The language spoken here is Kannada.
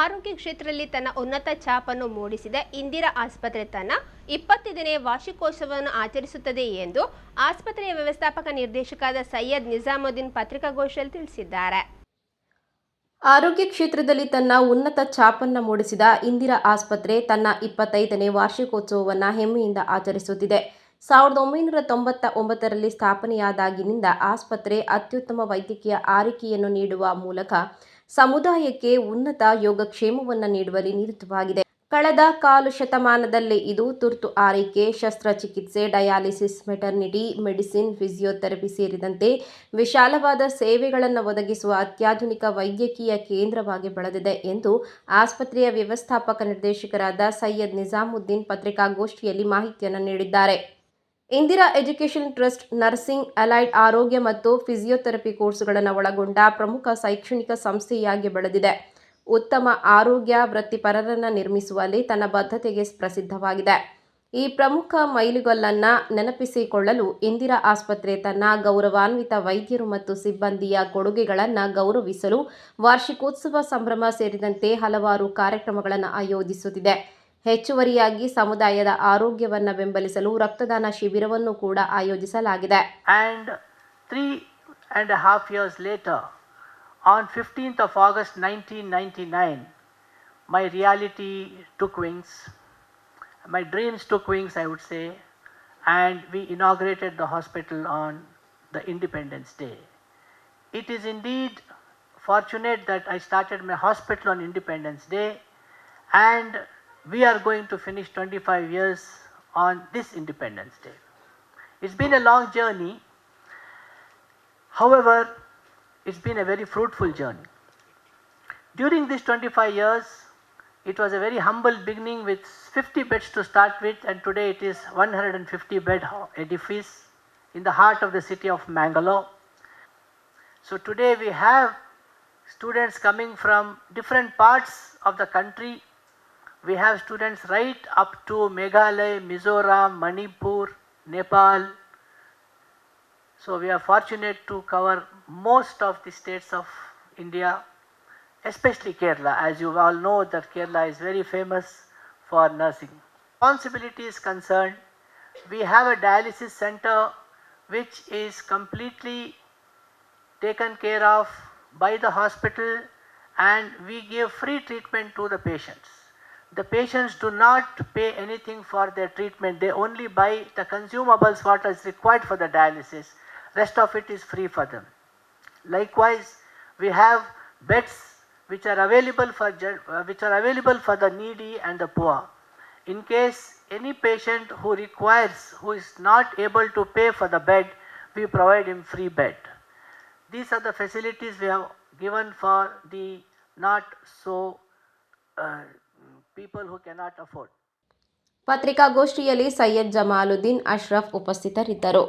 ಆರೋಗ್ಯ ಕ್ಷೇತ್ರದಲ್ಲಿ ತನ್ನ ಉನ್ನತ ಛಾಪನ್ನು ಮೂಡಿಸಿದ. ಇಂದಿರಾ ಆಸ್ಪತ್ರೆ ತನ್ನ ಇಪ್ಪತ್ತೈದನೇ ವಾರ್ಷಿಕೋತ್ಸವವನ್ನು ಆಚರಿಸುತ್ತದೆ ಎಂದು ಆಸ್ಪತ್ರೆಯ ವ್ಯವಸ್ಥಾಪಕ ನಿರ್ದೇಶಕರಾದ ಸೈಯದ್ ನಿಜಾಮುದ್ದೀನ್ ಪತ್ರಿಕಾಗೋಷ್ಠಿಯಲ್ಲಿ ತಿಳಿಸಿದ್ದಾರೆ. ಆರೋಗ್ಯ ಕ್ಷೇತ್ರದಲ್ಲಿ ತನ್ನ ಉನ್ನತ ಛಾಪನ್ನು ಮೂಡಿಸಿದ ಇಂದಿರಾ ಆಸ್ಪತ್ರೆ ತನ್ನ ಇಪ್ಪತ್ತೈದನೇ ವಾರ್ಷಿಕೋತ್ಸವವನ್ನು ಹೆಮ್ಮೆಯಿಂದ ಆಚರಿಸುತ್ತಿದೆ. ಸಾವಿರದ ಒಂಬೈನೂರ ತೊಂಬತ್ತ ಒಂಬತ್ತರಲ್ಲಿ ಸ್ಥಾಪನೆಯಾದಾಗಿನಿಂದ ಆಸ್ಪತ್ರೆ ಅತ್ಯುತ್ತಮ ವೈದ್ಯಕೀಯ ಆರೈಕೆಯನ್ನು ನೀಡುವ ಮೂಲಕ ಸಮುದಾಯಕ್ಕೆ ಉನ್ನತ ಯೋಗಕ್ಷೇಮವನ್ನು ನೀಡುವಲ್ಲಿ ನಿರತವಾಗಿದೆ. ಕಳೆದ ಕಾಲು ಶತಮಾನದಲ್ಲಿ ಇದು ತುರ್ತು ಆರೈಕೆ, ಶಸ್ತ್ರಚಿಕಿತ್ಸೆ, ಡಯಾಲಿಸಿಸ್, ಮೆಟರ್ನಿಟಿ, ಮೆಡಿಸಿನ್, ಫಿಸಿಯೋಥೆರಪಿ ಸೇರಿದಂತೆ ವಿಶಾಲವಾದ ಸೇವೆಗಳನ್ನು ಒದಗಿಸುವ ಅತ್ಯಾಧುನಿಕ ವೈದ್ಯಕೀಯ ಕೇಂದ್ರವಾಗಿ ಬೆಳೆದಿದೆ ಎಂದು ಆಸ್ಪತ್ರೆಯ ವ್ಯವಸ್ಥಾಪಕ ನಿರ್ದೇಶಕರಾದ ಸೈಯದ್ ನಿಜಾಮುದ್ದೀನ್ ಪತ್ರಿಕಾಗೋಷ್ಠಿಯಲ್ಲಿ ಮಾಹಿತಿಯನ್ನು ನೀಡಿದ್ದಾರೆ. Indira education trust nursing, allied ಆರೋಗ್ಯ ಮತ್ತು ಫಿಸಿಯೋಥೆರಪಿ ಕೋರ್ಸ್ಗಳನ್ನು ಒಳಗೊಂಡ ಪ್ರಮುಖ ಶೈಕ್ಷಣಿಕ ಸಂಸ್ಥೆಯಾಗಿ ಬೆಳೆದಿದೆ. ಉತ್ತಮ ಆರೋಗ್ಯ ವೃತ್ತಿಪರರನ್ನು ನಿರ್ಮಿಸುವಲ್ಲಿ ತನ್ನ ಬದ್ಧತೆಗೆ ಪ್ರಸಿದ್ಧವಾಗಿದೆ. ಈ ಪ್ರಮುಖ ಮೈಲುಗಲ್ಲನ್ನು ನೆನಪಿಸಿಕೊಳ್ಳಲು ಇಂದಿರಾ ಆಸ್ಪತ್ರೆ ತನ್ನ ಗೌರವಾನ್ವಿತ ವೈದ್ಯರು ಮತ್ತು ಸಿಬ್ಬಂದಿಯ ಕೊಡುಗೆಗಳನ್ನು ಗೌರವಿಸಲು ವಾರ್ಷಿಕೋತ್ಸವ ಸಂಭ್ರಮ ಸೇರಿದಂತೆ ಹಲವಾರು ಕಾರ್ಯಕ್ರಮಗಳನ್ನು ಆಯೋಜಿಸುತ್ತಿದೆ. ಹೆಚ್ಚುವರಿಯಾಗಿ ಸಮುದಾಯದ ಆರೋಗ್ಯವನ್ನು ಬೆಂಬಲಿಸಲು ರಕ್ತದಾನ ಶಿಬಿರವನ್ನು ಕೂಡ ಆಯೋಜಿಸಲಾಗಿದೆ And three and a half years later, on 15th of August 1999, my reality took wings. My dreams took wings, I would say, and we inaugurated the hospital on the Independence Day. It is indeed fortunate that I started my hospital on Independence Day, and we are going to finish 25 years on this Independence Day. It's been a long journey. However, it's been a very fruitful journey. During these 25 years, it was a very humble beginning with 50 beds to start with, and today it is 150 bed edifice in the heart of the city of Mangalore. So today we have students coming from different parts of the country. We have students right up to Meghalaya, Mizoram, Manipur, Nepal, so we are fortunate to cover most of the states of India, especially Kerala. As you all know that Kerala is very famous for nursing. Responsibility is concerned, we have a dialysis center which is completely taken care of by the hospital and we give free treatment to the patients. The patients do not pay anything for their treatment, they only buy the consumables what is required for the dialysis. Rest of it is free for them. Likewise, we have beds which are available for uh, which are available for the needy and the poor. In case any patient who requires who is not able to pay for the bed, we provide him free bed. These are the facilities we have given for the not so uh, people who cannot afford. ಪತ್ರಿಕಾಗೋಷ್ಠಿಯಲ್ಲಿ ಸೈಯದ್ ಜಮಾಲುದ್ದೀನ್ ಅಶ್ರಫ್ ಉಪಸ್ಥಿತರಿದ್ದರು